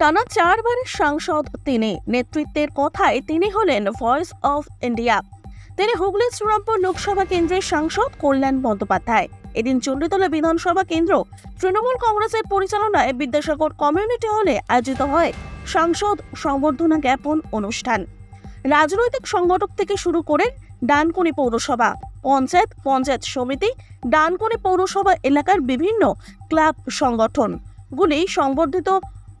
টানা চারবারের সাংসদ তিনি। নেতৃত্বের কথায় তিনি হলেন ভয়েস অফ ইন্ডিয়া তিনি হুগলি শ্রীরামপুর লোকসভা কেন্দ্রের সাংসদ কল্যাণ বন্দ্যোপাধ্যায়। এদিন চণ্ডীতলা বিধানসভা কেন্দ্র তৃণমূল কংগ্রেসের পরিচালনায় বিদ্যাসাগর কমিউনিটি হলে আয়োজিত হয় সাংসদ সংবর্ধনা জ্ঞাপন অনুষ্ঠান। রাজনৈতিক সংগঠক থেকে শুরু করে ডানকুনি পৌরসভা, পঞ্চায়েত পঞ্চায়েত সমিতি, ডানকুনি পৌরসভা এলাকার বিভিন্ন ক্লাব সংগঠনগুলি সংবর্ধিত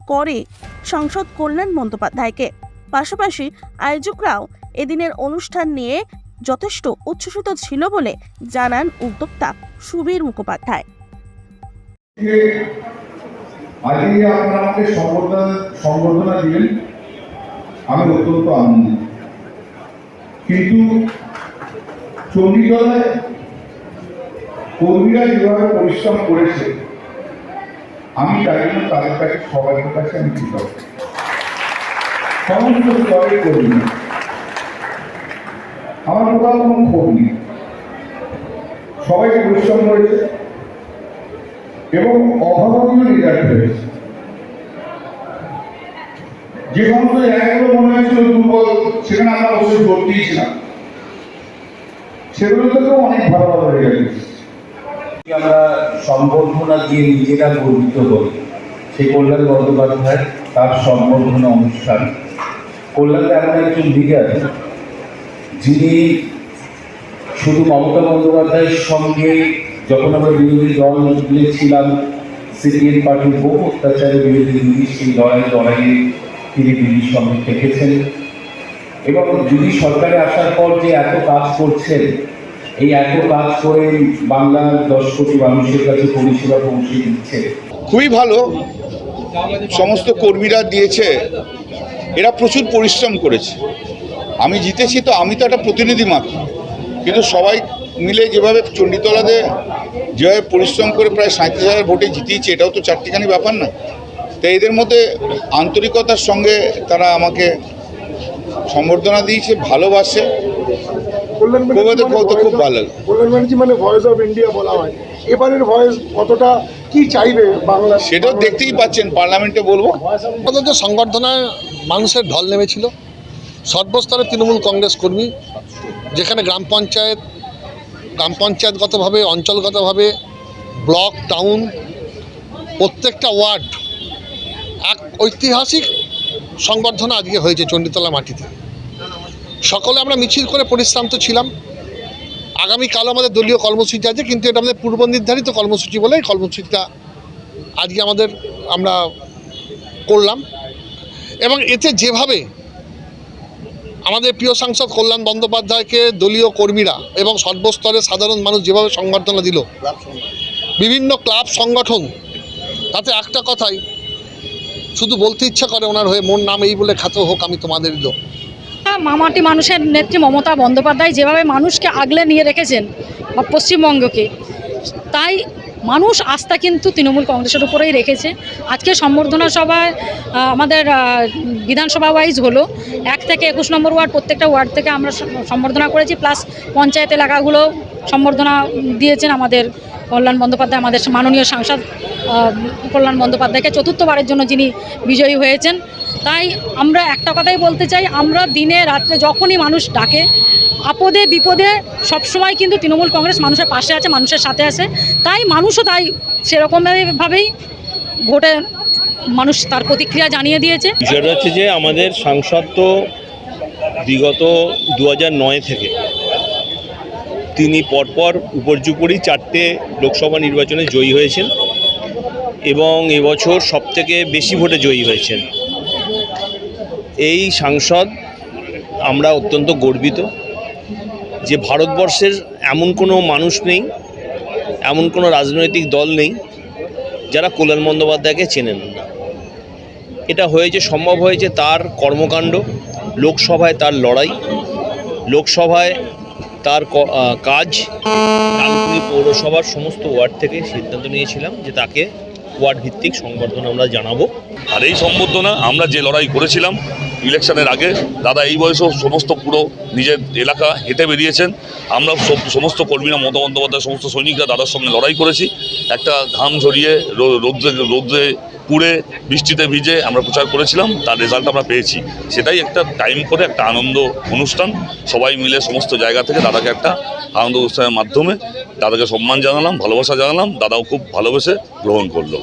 করে সংসদ কল্যাণ বন্দ্যোপাধ্যায়কে। পাশাপাশি আয়োজকরাও এদিনের অনুষ্ঠান নিয়ে যথেষ্ট উচ্ছ্বসিত ছিল বলে জানান উদ্যোক্তা সুবীর মুখোপাধ্যায়। আমি অত্যন্ত আনন্দিত। কিন্তু চণ্ডীতলায় কর্মীরা যেভাবে পরিশ্রম করেছে আমি তাই জন্য তাদের কাছে সবার কাছে আমি কৃতজ্ঞ। সমস্ত স্তরের কর্মী। আমার কোথাও কোনো ক্ষোভ নেই। সবাই পরিশ্রম করেছে এবং অভাবনীয় রেজাল্ট হয়েছে। যে সমস্ত জায়গাগুলো মনে হয়েছিল দুর্বল, সেখানে আমরা অবশ্যই জোর দিয়েছিলাম সেগুলো থেকেও অনেক ভালো ভালো রেজাল্ট আমরা সম্বর্ধনা দিয়ে নিজেরা গর্বিত করি সেই কল্যাণ বন্দ্যোপাধ্যায় তার সম্বর্ধনা অনুষ্ঠান কল্যাণ এমন একজন লিডার যিনি শুধু মমতা বন্দ্যোপাধ্যায়ের সঙ্গে যখন আমরা বিরোধী দল ছিলাম সিপিএম পার্টির বহু অত্যাচারের বিরোধী তিনি সেই লড়াই, লড়াইয়ে তিনি দিদির সঙ্গে থেকেছেন। এবং দিদি সরকারে আসার পর যে এত কাজ করছেন এই এত কাজ করে বাংলার দশ কোটি মানুষের কাছে পরিষেবা পৌঁছে দিচ্ছে। খুবই ভালো। সমস্ত কর্মীরা দিয়েছে। এরা প্রচুর পরিশ্রম করেছে। আমি জিতেছি তো আমি তো একটা প্রতিনিধি মাত্র। কিন্তু সবাই মিলে যেভাবে চণ্ডীতলাতে যেভাবে পরিশ্রম করে প্রায় সাঁত্রিশ হাজার ভোটে জিতিয়েছে, এটাও তো চারটিখানি ব্যাপার না তো এদের মধ্যে আন্তরিকতার সঙ্গে তারা আমাকে সম্বর্ধনা দিয়েছে, ভালোবাসে। কল্যাণ খুব মানে খুব voice ভালো। কল্যাণ ব্যানার্জি মানে ভয়েস অফ ইন্ডিয়া বলা হয়। এবারের ভয়েস কতটা কি চাইবে বাংলা সেটাও দেখতেই পাচ্ছেন পার্লামেন্টে বলব। অন্তত সংবর্ধনায় মানুষের ঢল নেমেছিল। সর্বস্তরে তৃণমূল কংগ্রেস কর্মী যেখানে গ্রাম পঞ্চায়েত গ্রাম পঞ্চায়েতগতভাবে অঞ্চলগতভাবে ব্লক টাউন প্রত্যেকটা ওয়ার্ড এক ঐতিহাসিক সংবর্ধনা আজকে হয়েছে চণ্ডীতলা মাটিতে। সকলে আমরা মিছিল করে পরিশ্রান্ত ছিলাম। আগামীকাল আমাদের দলীয় কর্মসূচি আছে, কিন্তু এটা আমাদের পূর্ব নির্ধারিত কর্মসূচি বলে এই কর্মসূচিটা আজকে আমাদের আমরা করলাম। এবং এতে যেভাবে আমাদের প্রিয় সাংসদ কল্যাণ বন্দ্যোপাধ্যায়কে দলীয় কর্মীরা এবং সর্বস্তরে সাধারণ মানুষ যেভাবে সংবর্ধনা দিল, বিভিন্ন ক্লাব সংগঠন, তাতে একটা কথাই, শুধু বলতে ইচ্ছা করে ওনার হয়ে, মোর নাম এই বলে খ্যাত হোক, আমি তোমাদেরই লোক। মামাটি মানুষের নেত্রী মমতা বন্দ্যোপাধ্যায় যেভাবে মানুষকে আগলে নিয়ে রেখেছেন বা পশ্চিমবঙ্গকে, তাই মানুষ আস্থা কিন্তু তৃণমূল কংগ্রেসের উপরেই রেখেছে। আজকে সম্বর্ধনা সভায় আমাদের বিধানসভা ওয়াইজ হলো, এক থেকে একুশ নম্বর ওয়ার্ড, প্রত্যেকটা ওয়ার্ড থেকে আমরা সম্বর্ধনা করেছি, প্লাস পঞ্চায়েত এলাকাগুলো সম্বর্ধনা দিয়েছেন আমাদের কল্যাণ বন্দ্যোপাধ্যায় আমাদের মাননীয় সাংসদ কল্যাণ বন্দ্যোপাধ্যায়কে চতুর্থবারের জন্য যিনি বিজয়ী হয়েছেন। তাই আমরা একটা কথাই বলতে চাই, আমরা দিনে রাত্রে যখনই মানুষ ডাকে, আপদে বিপদে সবসময় কিন্তু তৃণমূল কংগ্রেস মানুষের পাশে আছে, মানুষের সাথে আছে। তাই মানুষও তাই সেরকমভাবেই ভোটে মানুষ তার প্রতিক্রিয়া জানিয়ে দিয়েছে। বিষয়টা হচ্ছে যে আমাদের সাংসদ তো বিগত দু থেকে তিনি পরপর উপর্যুপরি চারটে লোকসভা নির্বাচনে জয়ী হয়েছেন এবং এবছর সবথেকে বেশি ভোটে জয়ী হয়েছেন। এই সাংসদ আমরা অত্যন্ত গর্বিত যে ভারতবর্ষের এমন কোনো মানুষ নেই, এমন কোনো রাজনৈতিক দল নেই যারা কল্যাণ বন্দ্যোপাধ্যায়কে চেনেন না। এটা হয়েছে, সম্ভব হয়েছে তার কর্মকাণ্ড, লোকসভায় তার লড়াই, লোকসভায় তার কাজ ডানকুনি পৌরসভার সমস্ত ওয়ার্ড থেকে সিদ্ধান্ত নিয়েছিলাম যে তাকে ওয়ার্ড ভিত্তিক সংবর্ধনা আমরা জানাব। আর এই সম্বর্ধনা আমরা যে লড়াই করেছিলাম ইলেকশনের আগে, দাদা এই বয়সেও সমস্ত পুরো নিজের এলাকা হেঁটে বেরিয়েছেন। আমরা সমস্ত কর্মীরা, মমতা বন্দ্যোপাধ্যায়, সমস্ত সৈনিকরা দাদার সঙ্গে লড়াই করেছি। একটা ঘাম ঝরিয়ে রৌদ্রে রৌদ্রে পুড়ে বৃষ্টিতে ভিজে আমরা প্রচার করেছিলাম, তার রেজাল্ট আমরা পেয়েছি। সেটাই একটা টাইম করে, একটা আনন্দ অনুষ্ঠান। সবাই মিলে সমস্ত জায়গা থেকে দাদাকে একটা আনন্দ অনুষ্ঠানের মাধ্যমে দাদাকে সম্মান জানালাম, ভালোবাসা জানালাম। দাদাও খুব ভালোবেসে গ্রহণ করল।